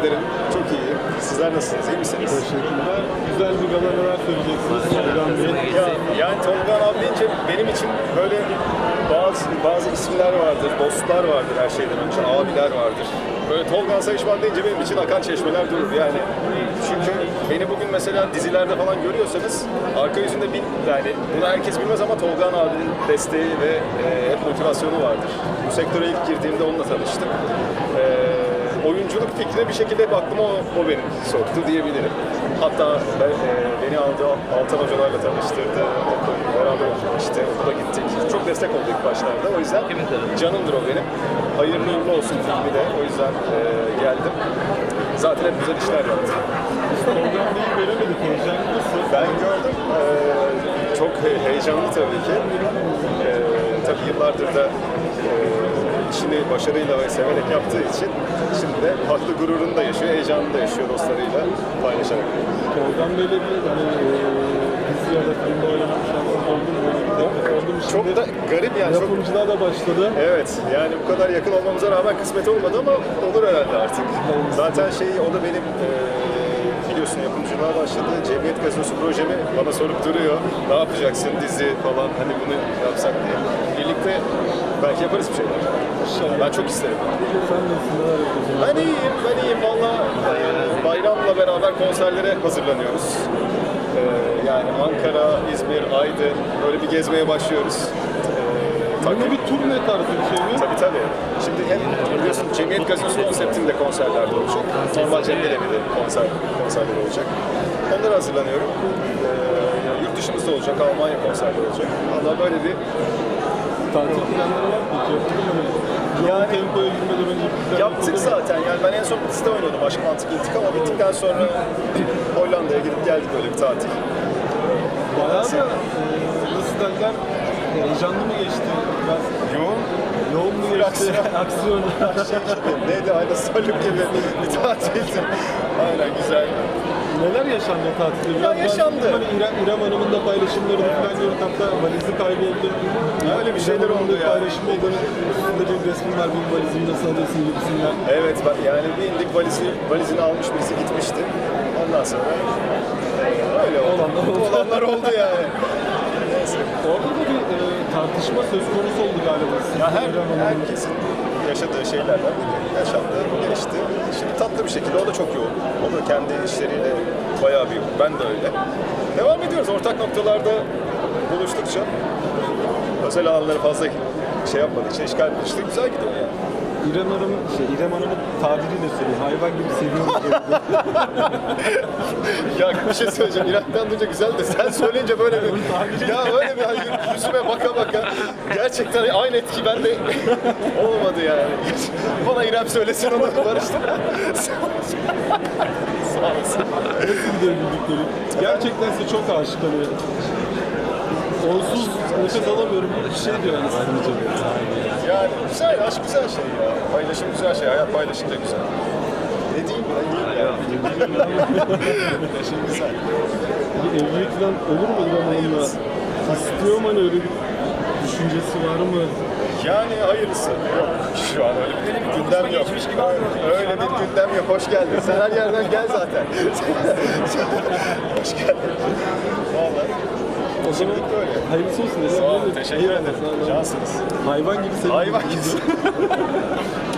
Ederim. Çok iyi. Sizler nasılsınız? İyi misiniz? Teşekkürler. Güzel bir gala neler söyleyeceksiniz Tolgan Bey? Ya, yani Tolga abi deyince benim için böyle bazı bazı isimler vardır, dostlar vardır her şeyden önce, abiler vardır. Böyle Tolga Sayışman deyince benim için akan çeşmeler durur yani. Çünkü beni bugün mesela dizilerde falan görüyorsanız arka yüzünde bir yani bunu herkes bilmez ama Tolga abinin desteği ve e, hep motivasyonu vardır. Bu sektöre ilk girdiğimde onunla tanıştım. E, oyunculuk fikri bir şekilde hep aklıma o, o benim soktu diyebilirim. Hatta ben, e, beni aldı Altan hocalarla tanıştırdı. Okul, beraber işte okula gittik. Çok destek oldu ilk başlarda. O yüzden canımdır o benim. Hayırlı uğurlu olsun filmi de. O yüzden e, geldim. Zaten hep güzel işler yaptı. Tolgan Bey'i göremedik. Heyecanlı? Ben gördüm. e, çok he- heyecanlı tabii ki. E, tabii yıllardır da e, işini başarıyla ve severek yaptığı için şimdi de farklı gururunu da yaşıyor, heyecanını da yaşıyor dostlarıyla paylaşarak. Tolgan Bey'le bir hani, e, dizi ya da filmde oynamak şansım oldu mu? Böyle? Çok da garip yani. Çok, Yapımcılığa da başladı. evet yani bu kadar yakın olmamıza rağmen kısmet olmadı ama olur herhalde artık. Zaten şey o da benim e, biliyorsun yapımcılığa başladı. Cemiyet Gazinosu projemi bana sorup duruyor. Ne yapacaksın dizi falan hani bunu yapsak diye. Birlikte belki yaparız bir şeyler. İnşallah. Ben çok isterim. Sen nasılsın? Neler yapıyorsun? Ben iyiyim, ben iyiyim. Valla e, bayramla beraber konserlere hazırlanıyoruz. E, yani Ankara, İzmir, Aydın böyle bir gezmeye başlıyoruz. E, Yine bir turne tarzı bir şey mi? Tabii tabii. Şimdi hem biliyorsun Cemiyet Gazinosu konseptinde konserlerde olacak. Normal Cemil Evi de konser, konserler olacak. Onlara hazırlanıyorum. Ee, yurt dışımızda olacak, Almanya konserleri olacak. Valla böyle bir Tatil planları var mı? Yani- tempoya girmeden önce bir yaptık zaten. Yani ben en son dizide oynuyordum Aşk Mantık İntikam ama bittikten sonra Hollanda'ya gidip geldik böyle bir tatil. Bayağı da e, nasıl derler? Heyecanlı mı geçti? Biraz Yoğun yoğun mu geçti? aksiyon. Aksiyon. Neydi aynı Salim gibi bir tatildi. Aynen güzel. Neler yaşandı tatilde? Ben yaşandı. Hani İrem, İrem Hanım'ın da paylaşımlarını falan gördük. Hatta valizi kayboldu. Öyle bir şeyler oldu ya. paylaşım oldu. Üstünde bir resmin var. Bir valizini nasıl alıyorsun gibisinden. Evet yani bir indik valizi, valizini almış birisi gitmişti. Ondan sonra öyle oldu. Olanlar oldu. Olanlar oldu yani. Orada da bir e, tartışma söz konusu oldu galiba. Sizin Ya her, İrem Hanım'ın. herkesin yaşadığı şeylerden biri. Yaşandı, geçti. Şimdi tatlı bir şekilde o da çok yoğun. O da kendi işleriyle bayağı bir. Ben de öyle. Devam ediyoruz. Ortak noktalarda buluştukça özel alanları fazla şey yapmadıkça, işgal etmiştik. Güzel gidiyor yani. İrem Hanım'ın, şey, İrem Hanım'ın tabiriyle söyleyeyim. Hayvan gibi seviyorum. Ya bir şey söyleyeceğim. İrem'den duyunca güzel de sen söyleyince böyle bir... ya öyle bir hani yüzüme baka baka gerçekten aynı etki bende olmadı yani. Bana İrem söylesin onu barıştım. Sağ olasın. Gerçekten size çok aşık hani. Onsuz nefes alamıyorum. Bir şey diyor yani sadece. Yani güzel, aşk güzel şey ya. Paylaşım güzel şey, hayat paylaşınca güzel. Ne diyeyim ben diyeyim ya. Paylaşım güzel. Bir evlilik falan olur mu Hanım'la? İstiyor mu hani öyle bir düşüncesi var mı? Yani hayırlısı. Yok şu an öyle bir gündem yok. Öyle bir gündem yok. Hoş geldin. Sen her yerden gel zaten. Hoş geldin. Vallahi. O zaman hayırlısı olsun. Sağ olun. Teşekkür ederim. Cansınız. Hayvan gibi seviyorum. Hayvan gibisin.